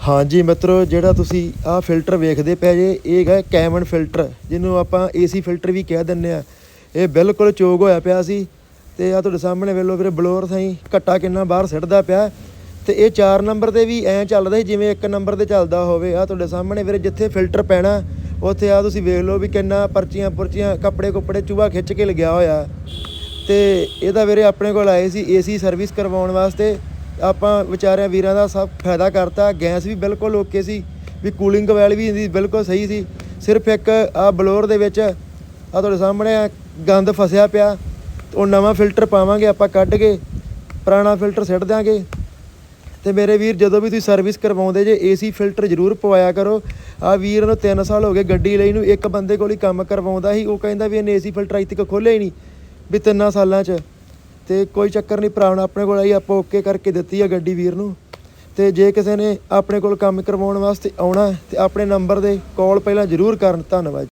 ਹਾਂਜੀ ਮਿੱਤਰੋ, ਜਿਹੜਾ ਤੁਸੀਂ ਆਹ ਫਿਲਟਰ ਵੇਖਦੇ ਪਏ ਜੇ, ਇਹ ਹੈ ਕੈਮਨ ਫਿਲਟਰ ਜਿਹਨੂੰ ਆਪਾਂ ਏਸੀ ਫਿਲਟਰ ਵੀ ਕਹਿ ਦਿੰਨੇ ਆ। ਇਹ ਬਿਲਕੁਲ ਚੋਗ ਹੋਇਆ ਪਿਆ ਸੀ ਤੇ ਆ ਤੁਹਾਡੇ ਸਾਹਮਣੇ ਵੇਲੋ ਵੀਰੇ, ਬਲੋਰ ਸਹੀ ਘੱਟਾ ਕਿੰਨਾ ਬਾਹਰ ਸਿੱਟਦਾ ਪਿਆ। ਤੇ ਇਹ 4 ਨੰਬਰ ਤੇ ਵੀ ਐਂ ਚੱਲਦਾ ਸੀ, ਜਿਵੇਂ 1 ਨੰਬਰ ਤੇ ਚੱਲਦਾ ਹੋਵੇ। ਆ ਤੁਹਾਡੇ ਸਾਹਮਣੇ ਵੀਰੇ, ਜਿੱਥੇ ਫਿਲਟਰ ਪੈਣਾ, ਉੱਥੇ ਆ ਤੁਸੀਂ ਵੇਖ ਲਓ ਵੀ ਕਿੰਨਾ ਪਰਚੀਆਂ ਪੁਰਚੀਆਂ, ਕੱਪੜੇ ਕੁੱਪੜੇ ਚੂਹਾ ਖਿੱਚ ਕੇ ਲੱਗਿਆ ਹੋਇਆ। ਤੇ ਇਹਦਾ ਵੀਰੇ ਆਪਣੇ ਕੋਲ ਆਏ ਸੀ ਏਸੀ ਸਰਵਿਸ ਕਰਵਾਉਣ ਵਾਸਤੇ। ਆਪਾਂ ਵਿਚਾਰਿਆਂ ਵੀਰਾਂ ਦਾ ਸਭ ਫਾਇਦਾ ਕਰਤਾ, ਗੈਸ ਵੀ ਬਿਲਕੁਲ ਓਕੇ ਸੀ, ਵੀ ਕੂਲਿੰਗ ਵੈਲ ਵੀ ਇਹਦੀ ਬਿਲਕੁਲ ਸਹੀ ਸੀ। ਸਿਰਫ ਇੱਕ ਆ ਬਲੋਰ ਦੇ ਵਿੱਚ ਆ ਤੁਹਾਡੇ ਸਾਹਮਣੇ ਆ, ਗੰਦ ਫਸਿਆ ਪਿਆ, ਉਹ ਨਵਾਂ ਫਿਲਟਰ ਪਾਵਾਂਗੇ ਆਪਾਂ ਕੱਢ ਕੇ, ਪੁਰਾਣਾ ਫਿਲਟਰ ਸਿੱਟ ਦਾਂਗੇ ਤੇ ਮੇਰੇ ਵੀਰ, ਜਦੋਂ ਵੀ ਤੁਸੀਂ ਸਰਵਿਸ ਕਰਵਾਉਂਦੇ ਜੇ ਏਸੀ ਫਿਲਟਰ ਜ਼ਰੂਰ ਪਵਾਇਆ ਕਰੋ। ਆ ਵੀਰ ਨੂੰ 3 ਸਾਲ ਹੋ ਗਏ ਗੱਡੀ ਲਈ ਨੂੰ, ਇੱਕ ਬੰਦੇ ਕੋਲ ਹੀ ਕੰਮ ਕਰਵਾਉਂਦਾ ਸੀ, ਉਹ ਕਹਿੰਦਾ ਵੀ ਇਹਨੇ ਏਸੀ ਫਿਲਟਰ ਇੱਥੇ ਤੱਕ ਖੋਲ੍ਹਿਆ ਹੀ ਨਹੀਂ, ਵੀ ਤਿੰਨਾਂ ਸਾਲਾਂ 'ਚ। ਤੇ ਕੋਈ ਚੱਕਰ ਨਹੀਂ, ਭਰਾ ਹੁਣ ਆਪਣੇ ਕੋਲ ਆਈ, ਆਪਾਂ ਓਕੇ ਕਰਕੇ ਦਿੱਤੀ ਆ ਗੱਡੀ ਵੀਰ ਨੂੰ। ਤੇ ਜੇ ਕਿਸੇ ਨੇ ਆਪਣੇ ਕੋਲ ਕੰਮ ਕਰਵਾਉਣ ਵਾਸਤੇ ਆਉਣਾ ਹੈ, ਤੇ ਆਪਣੇ ਨੰਬਰ ਦੇ ਕਾਲ ਪਹਿਲਾਂ ਜ਼ਰੂਰ ਕਰਨ। ਧੰਨਵਾਦ